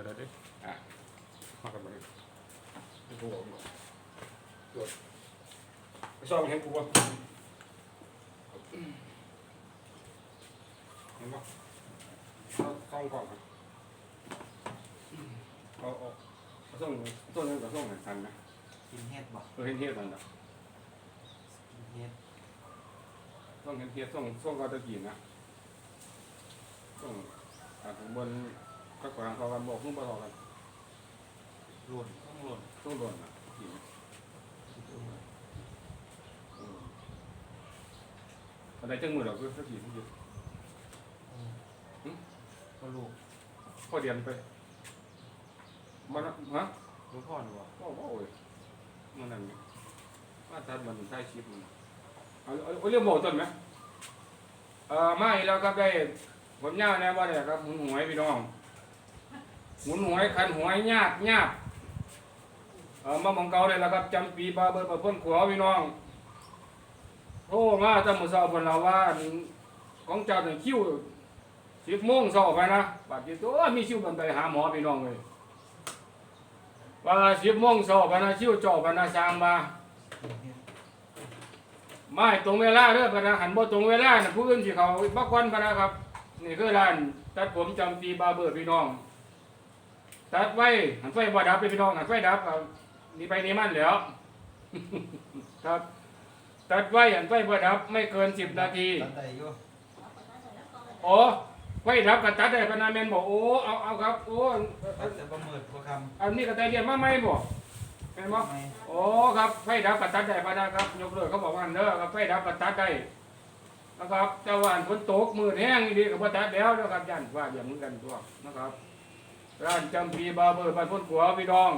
ก็ได้ด้อะมากันมาดิไม่กูบอกตรวจไปซ่อมเห็นกูป่ะเห็นป่ะซ่อมซ่อมก่องอะเอาเอาเอาซ่อมซ่อมนึงกับซ่อมเหมือนกันนะกินเฮ็ดบ่เออเห็นเทียบกันนะกินเฮ็ดซ่อมเห็นเทียบซ่อมซ่อมก็ตะกี้นะซ่อมอ่าข้างบน ก็กลางเขากันบอกขึ้นบ่ทอกันหล่นต้องหล่นต้องโดนนะกินอืมอะไรจังมือเราก็สักกี่ที่อืมก็ลูกพ่อเรียนไปมันฮะลูกพ่อหนูบ่ก็ว่าโอ้ยมันนั่นว่าถ้ามันใช้ชิปมันเอาเอาเอาเรื่องบอกต้นไหมเอ่อมาอีกแล้วครับได้ผลยาวแน่ว่าเนี่ยครับหมุนหวยพี่น้อง หมุนหวยคันหวยยากยากเออมาหมองเก่าเลยแล้วครับจำปีบาเบอร์มาพ่นขัวพี่น้องโอ้มาจำมือเศร้าคนเราว่าของเจ้าหนึ่งคิวสิบโมงเศร้าไปนะบาดเจ็บตัวมีคิวกันไปหาหมอพี่น้องเลยว่าสิบโมงสอบนะชิวจอบนะสางมาไม่ตรงเวลาเด้อพะนะหันบ่ตรงเวลานะผู้อื่นสิเขาบักวันพะนะครับ นี่คือร้านตัดผมจำปีบาเบอร์พี่น้อง ตัดไว้หันไฟบ่ดับเลยพี่น้องหันไฟดับเอานี่ไปนี่มันแหล้วครับตัดไว้หันไฟบ่ดับ ไม่เกินสิบนาทีตัดได้อยู่โอ้ไฟดับก็ตัดได้พะนะแม่นบอกโอ้เอาเอาครับโอ้ตัดแต่บ่มืดบ่คอันนี้ก็แต่เรียนมาไหมบ่เห็นำบ่ไม่โอ้ครับไฟดับกัตัดได้ปะนะครับ ยกเลิกเขาบอกว่าเด้อครับไฟดับกัตัดได้นะครับแต่ว่าฝนตกมือแห้งดีกับตัดแล้วนะครับยันว่าอย่างเหมือนกันตัวนะครับ ร้านจำปีบาร์เบอร์บ้านพ้นขัวพี่น้อง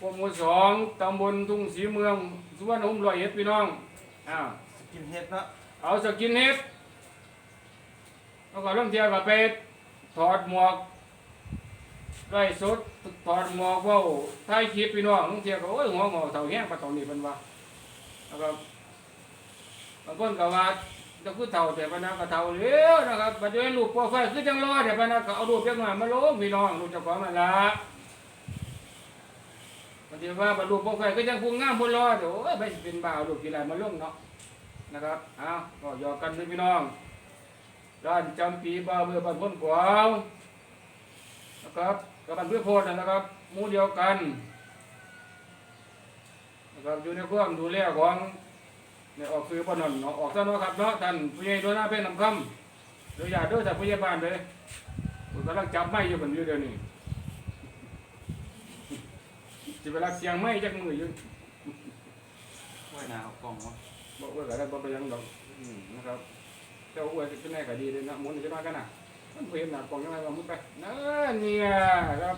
พวกหมู่สองตำบลทุ่งศรีเมืองสุวรรณภูมิร้อยเอ็ดพี่น้องอ้าวกินเฮ็ดเนาะเอาสกินเฮดแล้วก็เริ่มเที่ยวกับไปถอดหมวกไล่สดถอดหมวกเว่าถ่ายคลิปพี่น้องบางเที่ยวก็โอ้ยหัวงอเท่าแห้งปะตอนนี้เป็นว่านะครับบางคนก็ว่า จะคือเท่าแต่ปะนะก็เท่าเร็วนะครับปัจจุบันลูกโปรไฟล์คือจังรอแต่ปะนะก็เอารูปเล็กน้อยมาลงพี่น้องลูกเจ้าของนั่นละปฏิว่าบรรลุโปรไฟล์ก็ยังพูงงามพูนรอเดี๋ยวโอ้ยไปสิเป็นบ่าวลูกกีฬามาลงเนาะนะครับเอาวก็หยอกกันด้วยพี่น้องด้านจำปีบาเบือบันพ้นขวาวนะครับกับบันเพื่อโพดนะครับมู่เดียวกันนะครับอยู่ในความดูแลของ ในออกซื้อปนนเนาะออกซะเนาะครับเนาะท่านผู้ใหญ่โดยหน้าเป็นนำคำโดยอย่าเด้วยแต่ผู้ใหญ่บ้านเลยผมกำลังจับไม้อยู่บนอยู่เดี๋ยวนี้จะเวลาเสียงไม้จากมืออยู่ไว้หน้าเอากล่องวะบอกว่าอะไรบอกไปยังดอกอืมนะครับเจ้าอ้วนเป็นไงก็ดีเลยนะหมุนจะมากันนะมันเพียนหนักกองยังไงวะมุดไปนั่นเนี่ยครับ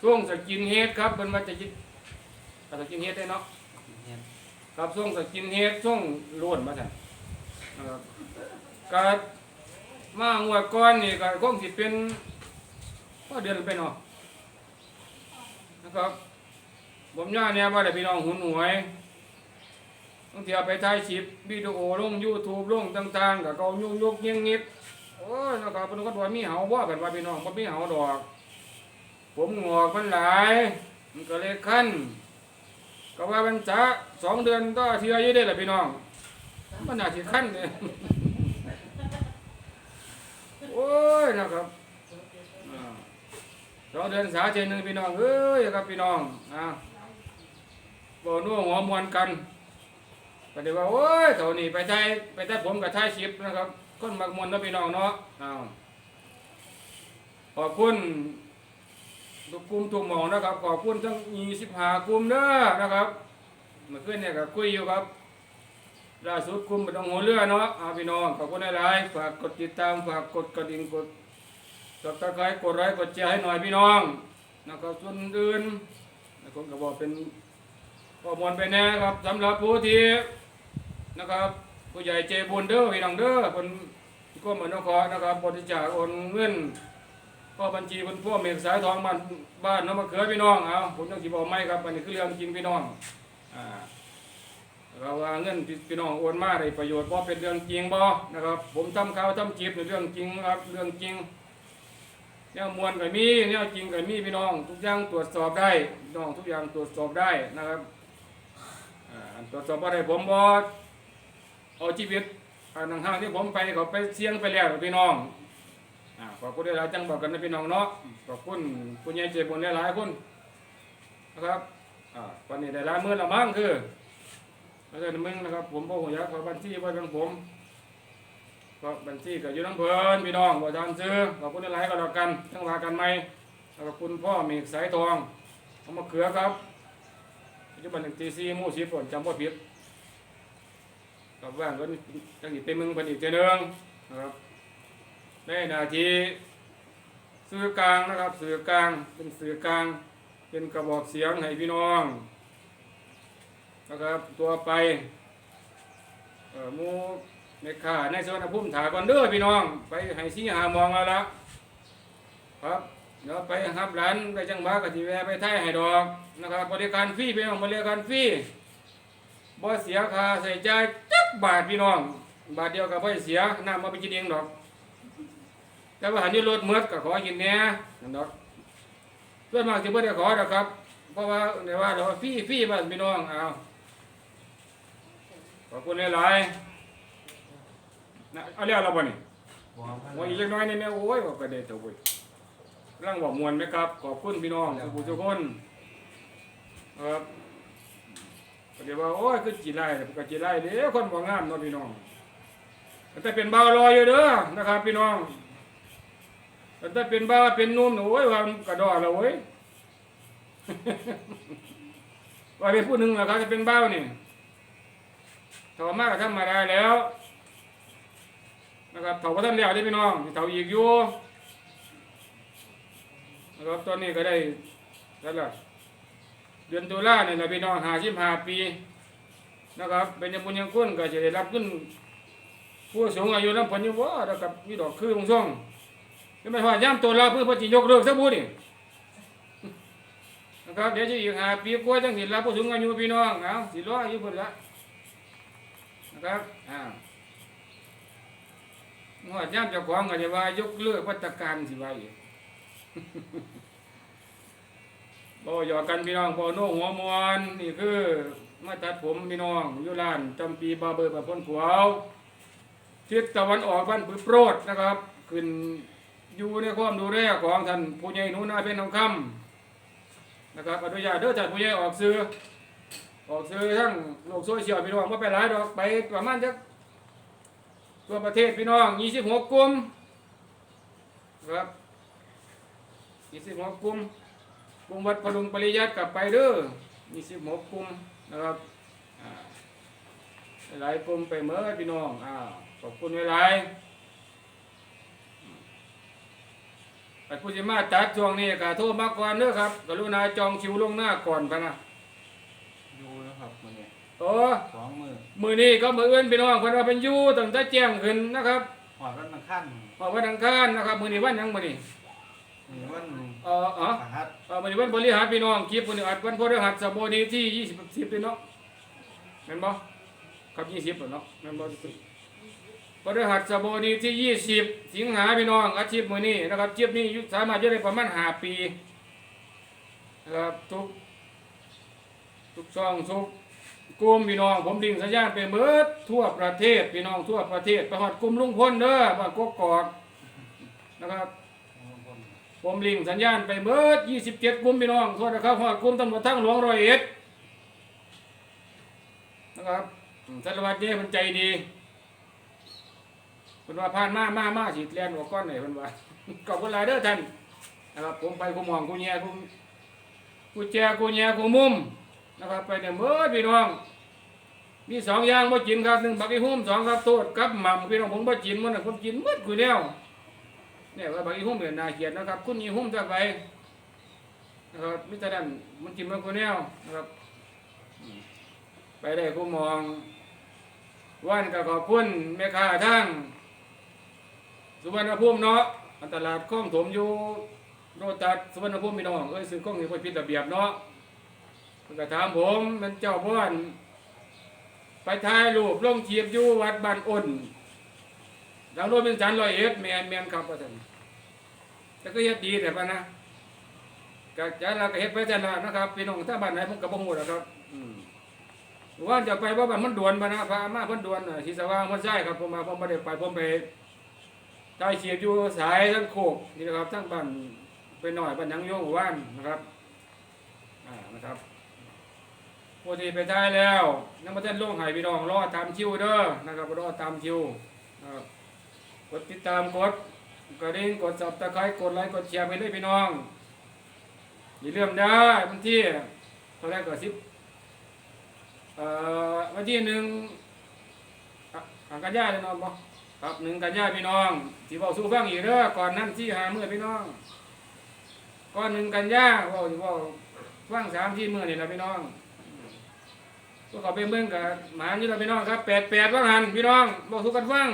ช่วงสกินเฮดครับเป็นมาจะกินสกินเฮดได้เนาะกินเฮ็ด ครับช่วงสกินเฮดช่วงล้วนมาสั่นนะครับการมางวดก้อนนี่ก็คงสิเป็นก็เดือนไปเนาะนะครับผมย่าเนี่ยว่าแต่พี่น้องหุนหวยบางทีเอาไปถ่ายคลิปวิดีโอลง YouTube ลงต่างๆกับเขายุ่งยุกยิงนิดโอ้ยนะครับเพิ่นก็ว่ามีเหาบ่กันว่าพี่น้องบ่มีเหาดอก ผมงอกมันหลาย มันก็เลยคัน ก็ว่ามันจะสองเดือนก็เทื่ออยู่ได้แหละพี่น้อง มันน่าสิคันเด้โอ้ยนะครับสองเดือนสาเจอหนึ่งพี่น้องเอ้ยครับพี่น้องอ่าบ่นัวหัวมวนกันก็เดี๋ยวว่าโอ้ยเท่านี้ไปไทยไปไทยผมกับไทยชิปนะครับคนมักมวนนะพี่น้องเนาะอ้าวขอบคุณ ทุกกลุ่มทุกหมองนะครับ ขอบคุณทั้งยี่สิบห้ากลุ่มเด้อนะครับเมื่อคืนเนี่ยก็คุยอยู่ครับล่าสุดกลุ่มเป็นองหัวเรือเนาะเอาพี่น้องขอบคุณหลายๆฝากกดติดตามฝากกดกระดิ่งกดกดตะไคร้กดไลค์กดแชร์ให้หน่อยพี่น้องนะครับส่วนอื่นคนก็บอกเป็นข้อมูลไปแน่ครับสำหรับผู้ที่นะครับผู้ใหญ่ใจบุญเด้อพี่น้องเด้อคนก็เหมือนนครนะครับบริจาคโอนเงิน ก็บัญชีคนพวกเมฆสายทองบ้านบ้านน้องมะเขือพี่น้องเอาผมต้องสิบอกไม่ครับอันนี้คือเรื่องจริงพี่น้องอ่าเราว่าเงินพี่น้องโอนมาได้ประโยชน์บ่เป็นเรื่องจริงบ่นะครับ ผมทำข่าวทำคลิปในเรื่องจริงครับเรื่องจริงแนวมวลก็มีแนวจริงก็มีพี่น้อง ทุกอย่างตรวจสอบได้พี่น้องทุกอย่างตรวจสอบได้นะครับอ่าตรวจสอบอะไรผมบอเอาชีวิตอันห่างๆที่ผมไปเขาไปเสี่ยงไปแล้วพี่น้อง ขอบคุณหลายๆจังบอกกันนะพี่น้องเนาะขอบคุณคุณยายเจ็บคนหลายๆคนนะครับอ่าวันนี้ได้หลายมื่นละมั้งคือแล้วก็มึงนะครับ ผมพ่อหัวยักษ์ขอบัญชีไว้ของผมก็บัญชีก็อยู่น้ำเพลินพี่น้องบ่ทานซื้อขอบคุณหลายๆก็แล้วกันทั้งว่ากันไหมแล้วก็คุณพ่อมีสายทองเอามาเขือครับปัจจุบันหนึ่งตีสี่หมู่สิบฝนจำว่าผิดกับว่างก็จังอีกเต็มมึงเป็นอีกเจนึงนะครับ ในนาทีสื่อกลางนะครับสื่อกลางเป็นสื่อกลาง เป็นกระบอกเสียงให้พี่น้องนะครับตัวไปเอ่อหมูในข่าในสวนภูมิถาก่อนเด้อพี่น้อง ไปให้ซีหามองเอาละครับเดี๋ยวไปหับหลานไปจังหวะกะทิแวไปไทยให้ดอกนะครับบริการฟรีพี่น้องบริการฟรีบ่เสียค่าใส่ใจจักบาทพี่น้อง บาทเดียวก็บ่เสียน้ำมาไปกินเองดอก แต่ว่าหันยรถเมืดก็ขอกินแหน่นั่นดอกส่วนมากสิบ่ได้ขอดอกครับ เพราะว่าในว่าเราฟรีฟรีบ้านพี่น้องเอาขอบคุณหลายๆนะเอาเรียกเราบ่นี่บ่ครับว่าอีกเล็กน้อยนี่แม่โอ้ยว่าประเด็นตัวเว้ยร่างบอกมวลไหมครับ ขอบคุณพี่น้องทุกผู้ทุกคนครับเดี๋ยวว่าโอ้ยคือจีไรก็จีไรเด้อคนบ่งามเนาะพี่น้องแต่เป็นบ่ารออยู่เด้อนะครับ พี่น้อง แต่ถ้าเป็นบ่าเป็นนุ่มโอ้ยว่ากระดอแล้วเว้ยว่าเป็นผู้หนึ่งนะครับจะเป็นบ่านี่ถอมากก็ธรรมาไดาแล้วนะครับเถาวัฒนแล้วได้พี่น้องเถาอีกอยู่นะครับตอนนี้ก็ได้แล้วล่ะเดือนตุลาเนี่ยนะพี่น้องหาสิบห้าปีนะครับเป็นยังบุญยังคุณก็จะได้รับขึ้นผู้สูงอายุน้ำผลอยู่ว่าแล้วกับมีดอกคือมงส่อง ไม่ว่าย่ำตัวเราเพื่อพอจิยกเลิกซะบุนี่นะครับเดี๋ยวจะอีกหาปีกล้ว่าจังสิรับผู้สูงอายุพี่น้องเอาสิร้อยอยุพุ่นละนะครับอ่างวดย่ำเจ้าของก็จะว่ายกเลิกวัตการสิว่าอีกบ่หยอกกันพี่น้องบ่โน้หัวมวนนี่คือมาตัดผมพี่น้องอยู่ร้านจำปีบาเบอร์บาพ้นผัวเอาทิศตะวันออกบ้านปือโปรดนะครับขึ้น อยู่ในความดูแลของท่านผู้ใหญ่หนูนาเป็นทองคำนะครับอนุญาตเด้อท่านผู้ใหญ่ออกซื้อออกซื้อทั้งโลกโซเชียลพี่น้องบ่าไปหลายดอกไปประมาณจักทั่วประเทศพี่น้อง26กลุ่มครับ26กลุ่มกลุ่มวัดพลุงปริยัติกลับไปเด้อ26กลุ่มนะครับอ่าหลายกลุ่มไปเมื่อพี่น้องอ่าขอบคุณหลาย ๆไปผู้สิมาจัดช่วงนี้ก็โทรมาก่อนเด้อครับกรุณาจองคิวล่วงหน้าก่อนพะนะอยู่นะครับมื้อนี้โอ้สองมื้อมือนี้ก็มืออื่นพี่น้องเพิ่นว่าเป็นอยู่ตั้งแต่แจ้งขึ้นนะครับหอดวันอังคารเพราะวันอังคารนะครับมื้อนี้วันหยังมื้อนี้มื้อวันเอ่ออ๋อพฤหัสเอ่อมื้อนี้วันบริหารพี่น้องคลิปมื้อนี้อัดวันพฤหัสบดีที่20 10พี่น้องแม่นบ่ครับ20บ่เนาะแม่นบ่ พฤหัสบดีที่ 20 สิงหาพี่น้องอาชีพมือนี้นะครับคลิปนี้อยู่สามารถอยู่ได้ประมาณ5ปีนะครับทุกทุกช่องทุกกลุ่มพี่น้อง ผมดิ่งสัญญาณไปเบิดทั่วประเทศพี่น้องทั่วประเทศไปฮอดกลุ่มลุงพลเด้อบ้านกกอกนะครับ ผมลิงสัญญาณไปเบิด27กลุ่มพี่น้องโทษนะครับฮอดกลุ่มตำรวจทางหลวงร้อยเอ็ดนะครับสารวัตรเจ้เพิ่นใจดี เพิ่นว่าผ่านมามามาสิแล่นออกก้อนไหนเพิ่นว่าขอบคุณหลายเด้อท่านนะครับผมไปกูมองกูแย่กูกูแจกูแย่กูมุมนะครับไปเนี่ยเบิดพี่น้องมีสองอย่างบ่กินครับหนึ่งบักอีหุ่มสองครับโทษกับหม่ำพี่น้องผมบ่กินมันนะผมกินหมดกูแล้วเนี่ยว่าบางอีหุ่มเป็นนาเกลียดนะครับ คุณอีหุ่มจะไปนะครับมิตรดันมันกินมันคนแนวนะครับ ไปได้กูมองวันก็ขอบคุณแม่ค้าทั้ง สุวรรณภูมิเนาะอันตลาดข้องถมอยู่โรตัสสุวรรณภูมิพี่น้องเอ้ยซื้อข้องนี่คนผิดระเบียบเนาะเพิ่นก็ถามผมมันเจ้าบ้านไปถ่ายรูปลงเทียบอยู่วัดบ้านอ้นดังโนเป็นจันทร์ร้อยเอ็ดแมนแมนครับว่าท่านแต่ก็เฮ็ดดีแต่ปะนะก็จะเราก็เฮ็ดไปแต่ละนะครับพี่น้องถ้าบ้านไหนผมก็บ่ฮู้หรอกครับว่าจะไปว่าบ้านมันด่วนปะนะพามาเพิ่นด่วนน่ะที่สว่างเพิ่นใช่ครับผมมาผมบ่ได้ไปผมไป ใต้เสียบอยู่สายทั้งโคกนี่นะครับทั้งบ้านไปหน่อยบ้านยังโยงหมู่บ้านนะครับอ่านะครับผู้ที่ไปได้แล้วนักบัตรลงหายพี่น้องรอตามคิวเด้อนะครับรอตามคิวนะครับกดติดตามกดกระดิ่งกดสับตะไคร้กดไลค์กดแชร์ไปเลยพี่น้องอย่าลืมได้วันที่เท่าไหรก็สิบเอ่อวันที่หนึ่งอะอะกันยาเลยน้องบ่ ครับหนึ่งกันยาพี่น้องที่บอกสู้ฟังอีกเด้อก่อนนั้นที่หาเมื่อพี่น้องก่อนหนึ่งกันยาเว่าสิเว่าฟังสามที่เมื่อนี่ละพี่น้องพวกเขาไปเบิ่งกับหมานี่ละพี่น้องครับแปดแปดว่างหันพี่น้องบอกทุกกันฟัง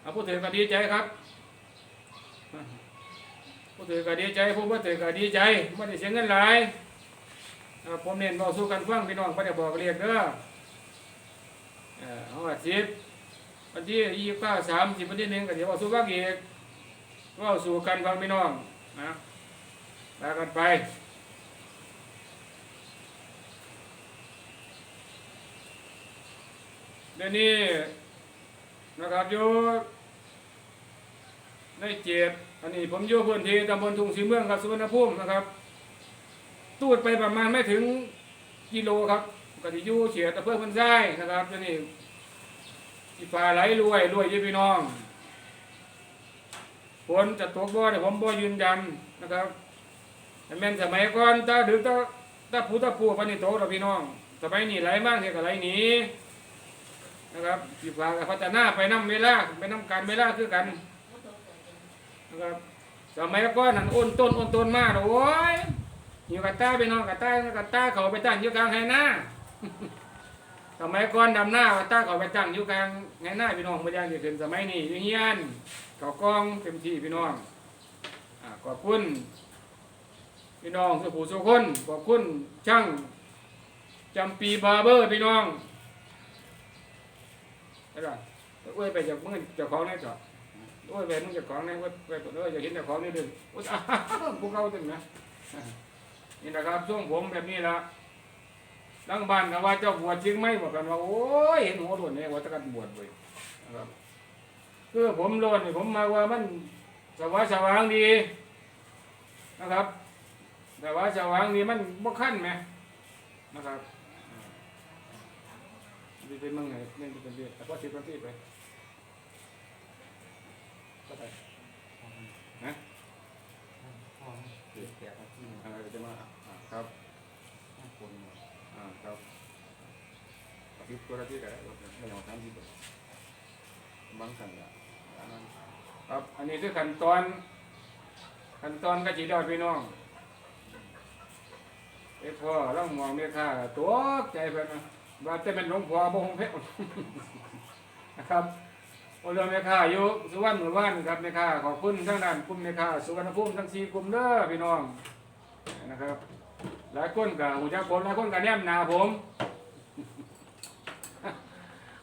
เอาผู้ถือก็ดีใจครับผู้ถือก็ดีใจผู้บ่ถือก็ดีใจไม่ได้เสียเงินหลายผมเน้นบอกสู้กันฟังพี่น้องไม่ได้บอกเรียกเด้อเออเอาว่าสิบ วันที่ยี่สิบเก้าสามสิบวันที่หนึ่งก็เดี๋ยวบอกสู้ฟังอีกก็สู้กันฟังพี่น้องนะลากันไปเดี๋ยวนี้นะครับอยู่ในเจ็ดอันนี้ผมอยู่พื้นที่ตำบลทุ่งสีเมืองครับสุวรรณภูมินะครับ ตูดไปประมาณไม่ถึงกิโลครับก็ที่อยู่เฉียดตะเพื่อพันไส้นะครับเดี๋ยวนี้ อีฟ้าไหลรวยรวยยอะพี่น้องฝนจะตกบ่เนี่ยผมบ่ยืนยันนะครับแต่แม่นสมัยก่อนตาดึกตาตาผู้ตาผูปันนี่โตแล้วพี่น้องสมัยนี้ไหลมากเท่ากับไหลหนีนะครับสีฟ้ากับพัฒนาไปน้ำเวลาไปน้ำการเวลาคือกันนะครับสมัยก่อนนั่นอ้นต้นอ้นต้นมากโอ้ยอยู่กับตาไปน้อนกับตากับตาเขาไปตั้งอยู่กลางไหหน้า สมัยก่อนดำหน้ากับตาเขาไปตั้งอยู่กลางไหหน้าพี่น้องไม่ได้เกิดสมัยนี้อยู่เฮียนเขากองเต็มที่พี่น้องอ่าขอบคุณพี่น้องสุภูสุคนขอบคุณช่างจำปีบาร์เบอร์พี่น้องได้ป่ะเอ้ยไปจากมึงจ้าของนี่จ้ะโอ้ยไปมึงจ้าของนี่เว้ยไปเอ้ยอยากเห็นจ้าของนี่ดึงโอ้ยอ้าวพวกเขาดึงนะนี่นะครับช่วงผมแบบนี้ละ ตั้งบ้านก็ว่าเจ้าบวชจริงไหมบอกกันว่าโอ้ยเห็นหัวโดนเนี่ยว่าตะกันบวชเลยนะครับคือผมโลดนี่ผมมาว่ามันสว่างสว่างดีนะครับ แต่ว่าสว่างดีมันบ่ขั้นไหมนะครับ đi về măng này nên đi về à, có chịu con tiếp vậy có thể เกิดแก่ที่ à, để mà à, không คน à, không à, tiếp có ra tiếp cái đây là một tháng tiếp băng sẵn là ครับ อันนี้คือขั้นตอนขั้นตอนก็จีดอดพี่น้องเอ้พ่อร่องมองเมียข้าตัวใจเพิ่นนะว่าจะเป็นหลวงพ่อบ่คงเพชรนะครับโอเรือเมียข้าอยู่สุวรรณหมู่บ้านครับเมียข้าขอบคุณทั้งด้านกลุ่มเมียข้าสุวรรณภูมิทั้งสี่กลุ่มเด้อพี่น้องนะครับ หลายคนกับหูจักผมหลายคนกับแนมหนาผม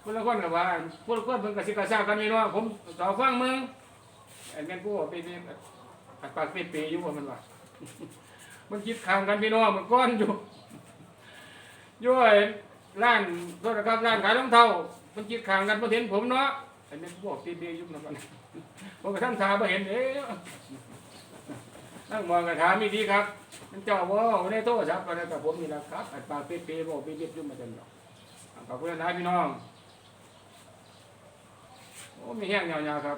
คนละคนกับว่าคนละคนเพิ่นกับสิกระซากันพี่น้อผมสอฟังมึงไอ้แม่นผู้ปีนี้อัดปากปีปีอยู่ว่ามันว่ามันคิดข้างกันพี่น้องมันก้อนอยู่ยู่อ้ร้านโทษนะครับร้านขายรองเท้ามันคิดข้างกันบ่เห็นผมเนาะไอ้แม่นผู้ปีปีอยู่นั่นกันผมก็ทำทาบ่เห็นเอ๊ะ นั่งมองกระถามีดีครับ มันเจ้าว่าวันนี้โทษครับอะไรกับผมนี่แหละครับอัดปากปีปีบอกปีปีอยู่มาจนหรอกขอบคุณนะพี่น้อง โอ้มีแห้งยาวๆครับ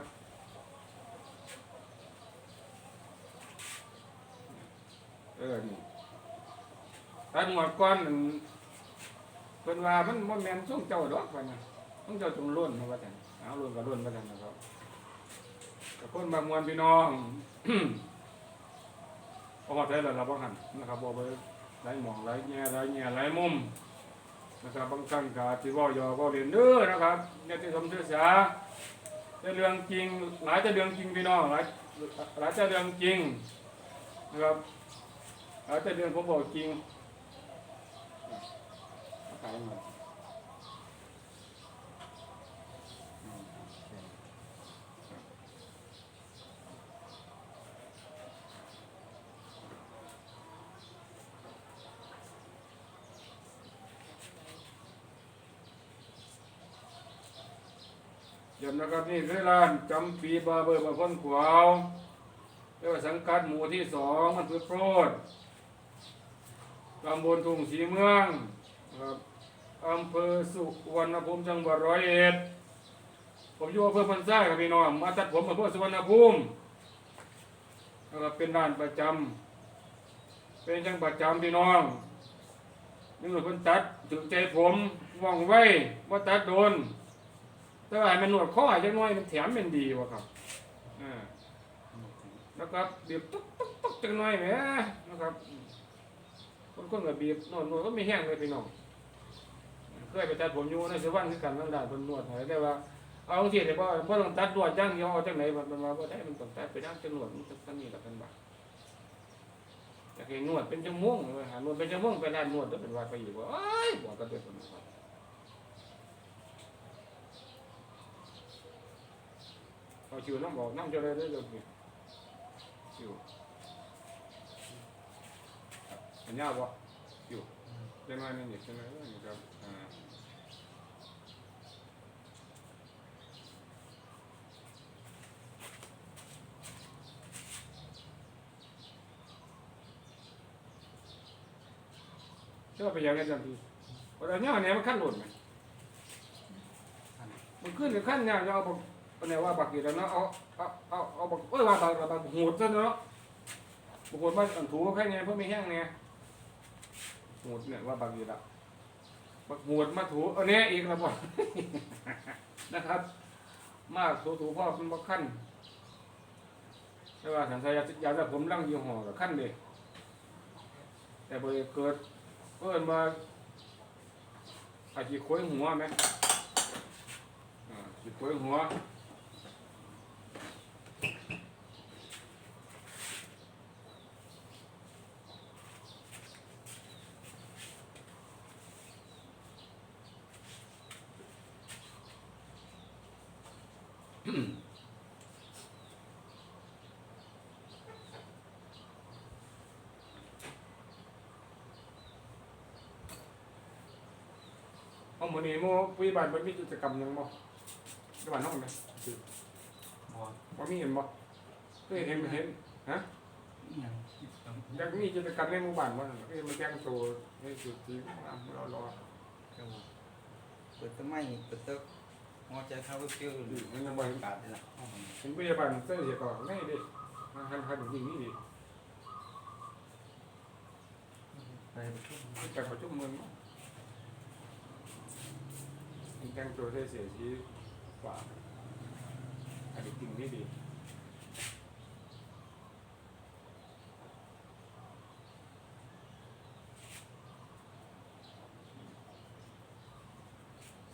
เออนี่ตัดหมวดก้อนนั่นเพิ่นว่ามันบ่แมนส่งเจ้าดอกว่านะส่งเจ้าจงล้นมาว่าซั่นเอาล้นก็ล้นว่าซั่นนะครับแต่คนบางมวลพี่น้อง พอได้แล้วเราบ่หันนะครับบ่ไปหลายหมองหลายแง่หลายแง่หลายมุมนะครับบางครั้งกาจสิเว้ายอกเว้าเล่นเด้อนะครับอย่าติสมศึกษาแต่เรื่องจริง หลายแต่เรื่องจริงพี่น้องหลายหลายแต่เรื่องจริงนะครับเอาแต่เดือนผมบอกจริงขายมา นะครับนี่คือร้านจำปีบาเบอร์บางคนขวาวเรียกว่าสังกัดหมู่ที่สองมันคือโปรดตำบลทุ่งสีเมืองครับอำเภอสุวรรณภูมิจังหวัดร้อยเอ็ดผมอยู่อำเภอพันซ่าครับพี่น้องมาตัดผมอำเภอสุวรรณภูมินะครับเป็นร้านประจำเป็นจังประจำพี่น้องนี่หนูเพิ่นตัดถึงใจผมว่องไวว่าตัดโดน แต่ว่าให้มันนวดข้อจังน้อยมันแถมเป็นดีวะครับอ่าแล้วก็บีบตุ๊กตุ๊กตุ๊กจังน้อยแหมนะครับคนคนก็บีบนวดนวดก็ไม่แห้งเลยพี่น้องเคยไปตัดผมอยู่ในสวรรค์คือกันนั่นแหละคนนวดให้แต่ว่าเอาสิแต่ว่าพอต้องตัดนวดจังเดียวเอจังไหนมันมาบ่ได้มันต้องตัดไปด้านจังนวดมันจะตั้งนี่แหละเป็นบาอยากให้นวดเป็นชั่วโมงเลยหานวดเป็นชั่วโมงไปร้านนวดแล้วเป็นว่าไปอยู่ว่าเอ้ยบอกกันเด็กคนนี้ครับ เอาชิวน้ำบอกน้ำจะเลยได้เลยพี่ชิวอันนี้บ่ชิวเจ้าหน้ายนี่นี่เจ้าหน้ายนี่ครับอ่าเชื่อไปยังไงจังทีวันนี้เนี่ยมันขั้นหล่นไหมมันขึ้นกับขั้นเนี่ยจะเอาบัก เนี่ยว่าบักกี่แล้วเนาะเอาเอาเอาเอาบักเอ้ยว่าบักบักหูดซะเนาะบางคนว่าถูแค่ไงเพื่อไม่แห้งไงหดเนี่ยว่าบักกี่ละบักหดมาถูเอาเนี้ยอีกแล้วบ่นะครับ มาถูถูพ่อเป็นบักขั้นแต่ว่าสันสายยาจะผมร่างยี่ห้อกับขั้นเดีแต่บ่ได้เกิดเพิ่นมาอาจจะโค้ยหัวไหมอ่าสิบกวยหัว องหมือนี้โมปุ้ยบ้านมันมีกิจกรรมหยังบ่ที่บ้านห้องไหมบอลว่ามีเห็นบ่เคยเห็นเห็นฮะนี่ยังอยากมีกิจกรรมในหมู่บ้านบ่นั่นก็มาแจ้งตัวในจุดที่รอรอก็เปิดต้นไม้เปิดต้นหัวใจเข้าไปเที่ยวๆดูมันยังบ่เห็นกาดนี่แหละห้องมันเห็นพยาบาลเสื้อเสียก่อนง่ายดิมาหันหันยิงนี่ดิไปประชุมจากประชุมเมือง แต่งตัวได้เสียชีกว่าอันนี้จริงนี่ดี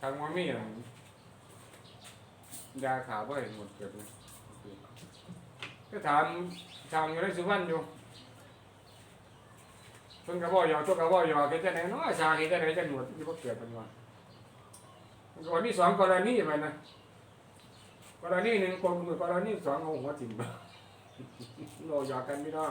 ทางว่ามีอะยาขาวบ่เห็นหมดเกิดเลยก็ถามทางอยู่ในสุวรรณอยู่เพิ่นก็บ่ยอตัวก็บ่ยอเฮ็ดจังได๋เนาะชาเฮ็ดจังได๋จังหนวดที่บ่เกิดมันว่า มันก็มีสองกรณีไปนะกรณีหนึ่งคนกรณีสองเอาหัวจิ้มเราอยากกันไม่ได้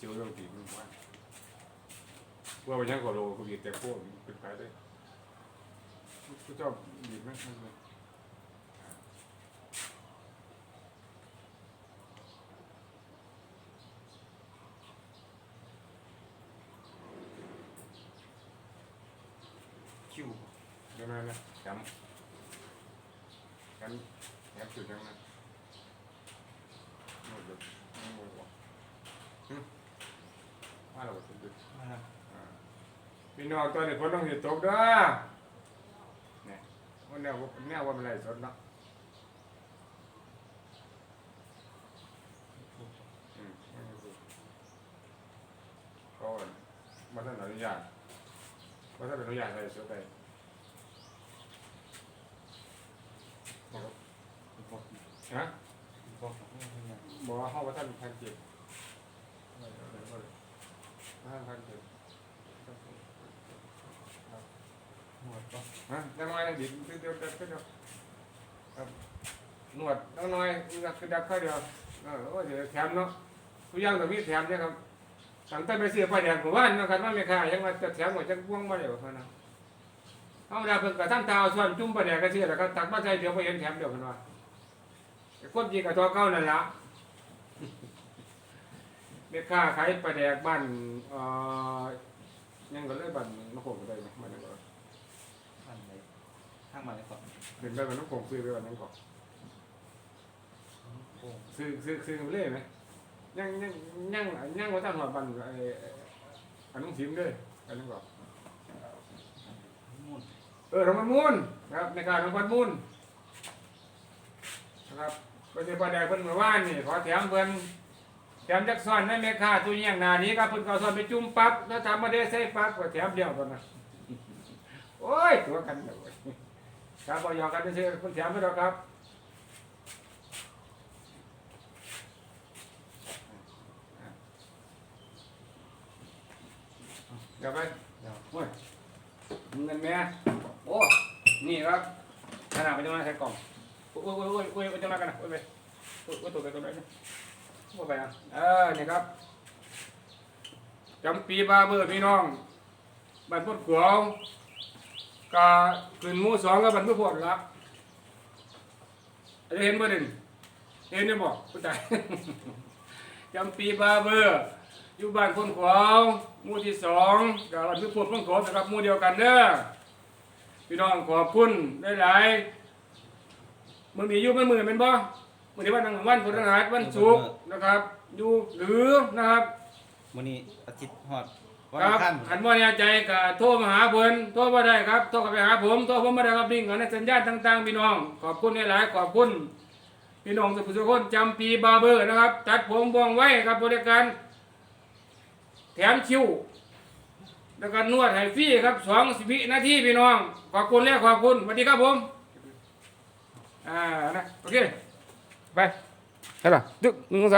เสียวเรื่องตีมันว่าว่าไปยังก็โลก็บีบแต่พวกเป็นไปได้ก็ชอบบีบไหมไม่ไม่คิวเดี๋ยวนะนะจำกันแอบจุดยังนะโน่นเดี๋ยวไม่โมยบอก หึว่าเราจะดึกมาแล้วอ่าพี่น้องตอนนี้ฝนต้องเห็นตกเด้อเนี่วันแนวแนวว่าเป็นไรสดเนาะอืมไม่รู้สึกก็มาท่านอนุญาตมาท่านอนุญาตใส่สดไปบอกฮะบอกไม่เป็นไรบอกว่าห้องว่าท่านพันเจ็ดไม่เอาเลยเอาเลยท่านพันเจ็ด หมดก็ ฮะยังไงดิเดี๋ยวเดียวเดียวเดียวครับหนวดน้องน้อยคือดักค่อยเดียวเออโอ้เดี๋ยวแถมเนาะทุกอย่างต้องมีแถมเนี่ยครับตั้งแต่ไปเสียไปแดงผมว่านะครับว่าไม่ค่ายังมาจะแถมหมดจะพ่วงมาเดี๋ยวเขานะเอาดาเพิ่งกระทั่งเท้าส่วนจุ่มไปแดงก็เสียแล้วก็ตักมาใส่เดี๋ยวไปเห็นแถมเดี๋ยวกันว่าไอ้คนจีกับตัวเก้านั่นละแม่ค้าขายปลาแดกบ้านเอ่อยังก็เลยบ้านนกโขงก็ได้ไหมบ้านนั้นก็างมาเลยก่อนเห็นไปบ้านนกโขงซื้อไปบ้านนั้นก่อนโอ้ซื้อซื้อซื้อกันไปเลยไหมยังยังยังยังว่าตั้งหัวบ้านไอ้อันน้องสิมเลยอันนั้นก่อนมุ่นเออทางมันมูนนะครับในการทางมันมูนนะครับก็จะปลาแดกเพิ่นเมื่อวานนี่ขอแถมเพิ่นแถมจักซ้อนให้แม่ค้าตัวเยี่ยงหนานี้ครับเพิ่นก็เอาซ้อนไปจุ่มปั๊บแล้วทำมาได้ใส่ปั๊บก็แถมเดียวกันนะโอ้ยตัวกันเลย ครับบอยอกันซื้อคุณแถมไม่หรอกครับเดี๋ยวไปเดี๋ยวโอ้ยเงินแม่โอ้ นี่ครับขนาดไปจะมาใส่กล่องโอ้ยโอ้ยโอ้ยโอ้ยโอ้ยจะมากันนะโอ้ยไปโอ้ยโอ้ยตัวไปตัวไหนนะโอ้ไปอะเออนี่ครับจำปีบาเบอร์พี่น้องบ้านพุทธขวาว ก็ขึ้นหมู่สองก็บรรทุพวกละอันเห็นบ่เด่นเห็นได้บ่ผู้ชายจำปีบาเบอร์อยู่บ้านคนขวาวหมู่ที่สองกับบรรทุกพวกคนขวาวนะครับหมู่เดียวกันเด้อพี่น้องขอบคุณหลายๆมื้อนี้อยู่มันมือเป็นบ่มื้อนี้วันอังวันพฤหัสวันศุกร์นะครับ อยู่หรือนะครับวันนี้อาทิตย์ฮอด ครับขั้นขันบ่แน่ใจก็โทรมาหาเพิ่นโทรบ่ได้ครับโทรกลับไปหาผมโทรผมบ่ได้ครับลิงก์ในสัญญาณต่างๆพี่น้อง ขอบคุณหลายๆขอบคุณพี่น้องทุกทุกคนจำปีบาร์เบอร์นะครับ ตัดผมบ้องไว้ครับบริการ แถมคิวแล้วก็นวดให้ฟรีครับสองวินาทีพี่น้อง ขอบคุณและขอบคุณสวัสดีครับผมอ่านะโอเคไปใช่ป่ะดึกหนึ่งสอง